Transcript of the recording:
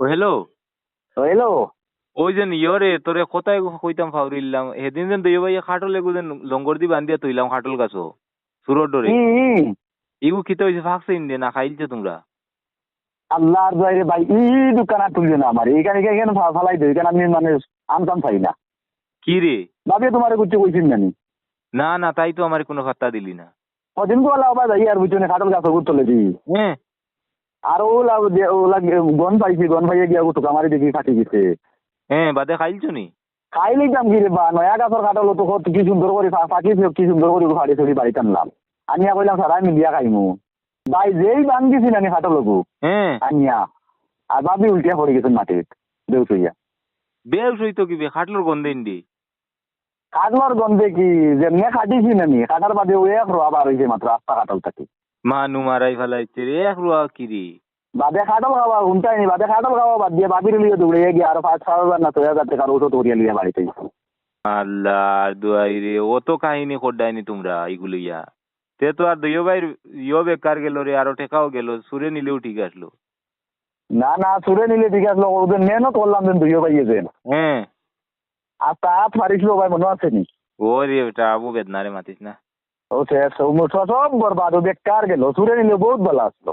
ও hello হইল ওই যে ইয়রে তোরে কোথায় কইতাম ফাউরিল্লাম সেদিন যেন দইয় ভাই খাটল এগু যেন লঙ্গর দি বান্ধিয়া তৈলাম খাটল গাছো সুরর ডরে। ইগু ফাঁকছে ইন্দে না খাইলছে তোমরা? আল্লাহর দয়ারে ভাই ই দোকান আর তুলবে না আমার। এখানে এখানে ফালাই দিই এখানে আমি মানে আনতাম চাই না। কি রে? ভাবিয়ে তোমার কিছু কইছিন নানি না না তাই তো আমার কোনো ফাত্তা দিলি না। কদিন ওলা আবার যাই আর বুঝছ খাটল গাছ তুলে দিই হ্যাঁ। আর ওলা ওলা গন পাইছি গন পাইয়ে গিয়া টোকা মারি দেখি কাটি গেছে হ্যাঁ বাদে খাইলছো নি? খাইলে দাম কি বা নয়া গাছর কাটল তো কত কি সুন্দর করে ফা- কি সুন্দর করে ফাড়ি চড়ি বাড়িতে আনলাম। আনিয়া কইলাম সারা মিলিয়া খাইমু। ভাই যেই বান গেছি নানি খাটলকু হ্যাঁ আনিয়া। আর ভাবি উল্টিয়া পড়ে গেছেন মাটিত দেউচইয়া বেউ সইতো কি বে খাটলোর গন্ধে ইন্দি কাটলার গন্ধে কি যেমনে খাটিছি নানি কাটার বাদে ও এক রোয়া বার হয়েছে মাত্র আস্তা কাটল থাকি মানু মারাই ফেলাইছে রে এক রুয়া কি রে? বাদে খাটল খাওয়া উনটাইনি বাদে খাটল খাওয়া বাদ দিয়ে বাবির লিয়ে দৌড়ে গিয়ে আরও পাঁচ হাজার না ছয় হাজার টাকার ওষুধ করিয়া লিয়ে বাড়িতে। আল্লাহ দুয়াই রে অত কাহিনী খোড্ডাইনি তোমরা এগুলো ইয়া। তে তো আর দইয় ভাইয়ের ইয় বেকার গেল রে আরও টেকাও গেল সুরে নিলেও ঠিক আসলো। না না সুরে নিলে ঠিক আছে ওদের মেহনত করলাম যেন দুইও পাইয়েছেন হ্যাঁ। আর তাত পারিছিল ভাই মনে আছে নি ও রে বেটা আবু বেদনা রে মাতিস না। ও সে সব সব বরবাদ ও বেকার গেল সুরে নিলে বহুত ভালো আসলো